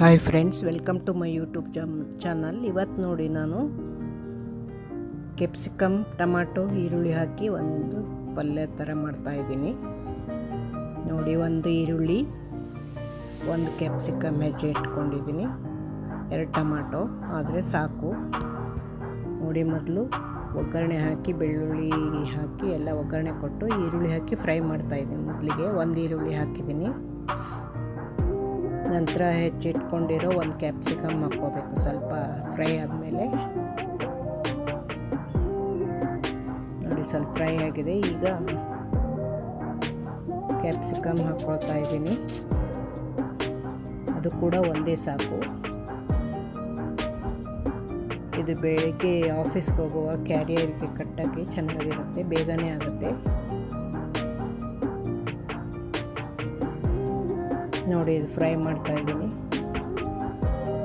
Hi friends, welcome to my YouTube ಚಮ್ channel. ಇವತ್ತು ನೋಡಿ ನಾನು ಕೆಪ್ಸಿಕಮ್, ಟಮಾಟೊ, ಈರುಳ್ಳಿ ಹಾಕಿ ಒಂದು ಪಲ್ಯ ಥರ ಮಾಡ್ತಾಯಿದ್ದೀನಿ ನೋಡಿ, ಒಂದು ಈರುಳ್ಳಿ, ಒಂದು ಕ್ಯಾಪ್ಸಿಕಮ್ ಹೆಜ್ಜೆ ಇಟ್ಕೊಂಡಿದ್ದೀನಿ. ಎರಡು ಟಮಾಟೊ, ಆದರೆ ಸಾಕು. ನೋಡಿ, ಮೊದಲು ಒಗ್ಗರಣೆ ಹಾಕಿ, ಬೆಳ್ಳುಳ್ಳಿ ಹಾಕಿ, ಎಲ್ಲ ಒಗ್ಗರಣೆ ಕೊಟ್ಟು ಈರುಳ್ಳಿ ಹಾಕಿ ಫ್ರೈ ಮಾಡ್ತಾಯಿದ್ದೀನಿ ಮೊದಲಿಗೆ ಒಂದು ಈರುಳ್ಳಿ ಹಾಕಿದ್ದೀನಿ. ನಂತರ ಹೆಚ್ಚಿಟ್ಕೊಂಡಿರೋ ಒಂದು ಕ್ಯಾಪ್ಸಿಕಮ್ ಹಾಕ್ಕೋಬೇಕು. ಸ್ವಲ್ಪ ಫ್ರೈ ಆದಮೇಲೆ. ನೋಡಿ, ಸ್ವಲ್ಪ ಫ್ರೈ ಆಗಿದೆ. ಈಗ ಕ್ಯಾಪ್ಸಿಕಮ್ ಹಾಕ್ಕೊಳ್ತಾ ಇದ್ದೀನಿ. ಅದು ಕೂಡ ಒಂದೇ ಸಾಕು. ಇದು ಬೆಳಗ್ಗೆ ಆಫೀಸ್ಗೆ ಹೋಗುವ ಕ್ಯಾರಿಯರ್ಗೆ ಕಟ್ಟಕ್ಕೆ ಚೆನ್ನಾಗಿರುತ್ತೆ, ಬೇಗನೆ ಆಗುತ್ತೆ. ನೋಡಿ ಇದು ಫ್ರೈ ಮಾಡ್ತಾಯಿದ್ದೀನಿ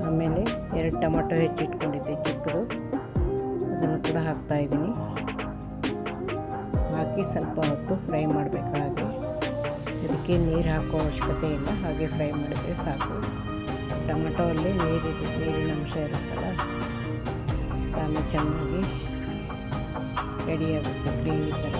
ಆಮೇಲೆ ಎರಡು ಟೊಮೊಟೊ ಹೆಚ್ಚಿಟ್ಕೊಂಡಿದ್ದೆ ಚಿಕ್ಕದು. ಅದನ್ನು ಕೂಡ ಹಾಕ್ತಾ ಇದ್ದೀನಿ. ಹಾಕಿ ಸ್ವಲ್ಪ ಹೊತ್ತು ಫ್ರೈ ಮಾಡಬೇಕು ಹಾಗೆ ಇದಕ್ಕೆ ನೀರು ಹಾಕೋ ಅವಶ್ಯಕತೆ ಇಲ್ಲ. ಹಾಗೆ ಫ್ರೈ ಮಾಡಿದರೆ ಸಾಕು. ಟೊಮಟೊ ಅಲ್ಲಿ ನೀರು ನೀರಿನ ಅಂಶ ಇರುತ್ತಲ್ಲ ಆಮೇಲೆ ಚೆನ್ನಾಗಿ ರೆಡಿಯಾಗುತ್ತೆ ಗ್ರೇವಿ ಥರ.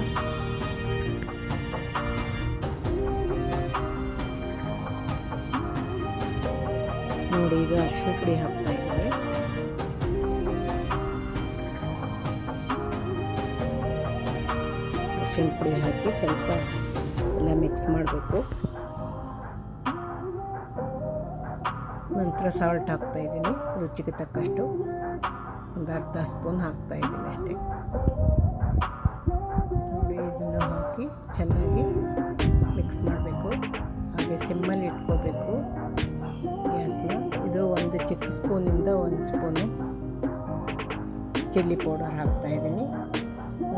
ನೋಡಿ, ಈಗ ಅರಿಶಿನ ಪುಡಿ ಹಾಕ್ತಾ ಇದ್ದೀನಿ. ಅರಿಶಿನ ಪುಡಿ ಹಾಕಿ ಸ್ವಲ್ಪ ಎಲ್ಲ ಮಿಕ್ಸ್ ಮಾಡಬೇಕು. ನಂತರ ಸಾಲ್ಟ್ ಹಾಕ್ತಾ ಇದ್ದೀನಿ, ರುಚಿಗೆ ತಕ್ಕಷ್ಟು. ಒಂದು ಅರ್ಧ ಸ್ಪೂನ್ ಹಾಕ್ತಾ ಇದ್ದೀನಿ ಅಷ್ಟೇ. ನೋಡಿ, ಇದನ್ನು ಹಾಕಿ ಚೆನ್ನಾಗಿ ಮಿಕ್ಸ್ ಮಾಡಬೇಕು. ಹಾಗೆ ಸಿಮ್ಮಲ್ಲಿ ಇಟ್ಕೋಬೇಕು. ಗ್ಯಾಸ್ನ. ಇದು ಒಂದು ಚಿಕ್ಕ ಸ್ಪೂನಿಂದ ಒಂದು ಸ್ಪೂನು ಚಿಲ್ಲಿ ಪೌಡರ್ ಹಾಕ್ತಾ ಇದ್ದೀನಿ.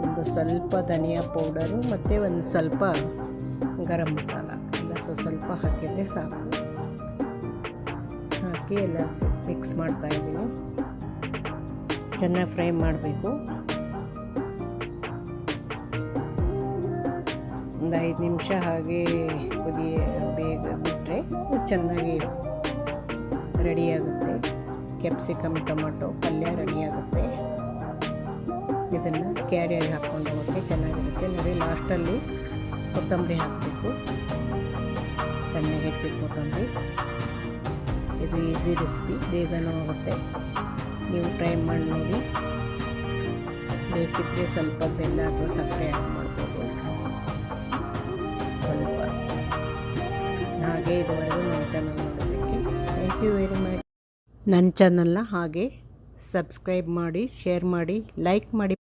ಒಂದು ಸ್ವಲ್ಪ ಧನಿಯಾ ಪೌಡರು ಮತ್ತು ಒಂದು ಸ್ವಲ್ಪ ಗರಂ ಮಸಾಲ. ಎಲ್ಲ ಸ್ವಲ್ಪ ಸ್ವಲ್ಪ ಹಾಕಿದರೆ ಸಾಕು. ಹಾಕಿ ಎಲ್ಲ ಮಿಕ್ಸ್ ಮಾಡ್ತಾ ಇದ್ದೀನಿ. ಚೆನ್ನಾಗಿ ಫ್ರೈ ಮಾಡಬೇಕು. ಒಂದು ಐದು ನಿಮಿಷ ಹಾಗೆ ಕುದಿ ಬೇಗ ಬಿಟ್ಟರೆ ಚೆನ್ನಾಗಿ ರೆಡಿಯಾಗುತ್ತೆ. ಕ್ಯಾಪ್ಸಿಕಮ್ ಟೊಮೆಟೊ, ಪಲ್ಯ ರೆಡಿಯಾಗುತ್ತೆ. ಇದನ್ನು ಕ್ಯಾರಿಯರ್ ಹಾಕ್ಕೊಂಡು ಹೋಗೋಕ್ಕೆ ಚೆನ್ನಾಗಿರುತ್ತೆ. ನೋಡಿ, ಲಾಸ್ಟಲ್ಲಿ ಕೊತ್ತಂಬರಿ ಹಾಕಬೇಕು. ಸಣ್ಣಗೆ ಹೆಚ್ಚಿದ ಕೊತ್ತಂಬರಿ. ಇದು ಈಸಿ ರೆಸಿಪಿ, ಬೇಗನೂ ಆಗುತ್ತೆ. ನೀವು ಟ್ರೈ ಮಾಡಿ ನೋಡಿ. ಬೇಕಿದ್ದರೆ ಸ್ವಲ್ಪ ಬೆಲ್ಲ ಅಥವಾ ಸಕ್ಕರೆ ಆ್ಯಡ್ ಮಾಡ್ಬೋದು. ಸ್ವಲ್ಪ. ಹಾಗೆ ಇದುವರೆಗೂ ನನ್ನ ಚಾನಲ್ ಯು ವೆರಿ ಮಚ್. ನನ್ನ ಚಾನಲ್ನ ಹಾಗೆ ಸಬ್ಸ್ಕ್ರೈಬ್ ಮಾಡಿ ಶೇರ್ ಮಾಡಿ ಲೈಕ್ ಮಾಡಿ.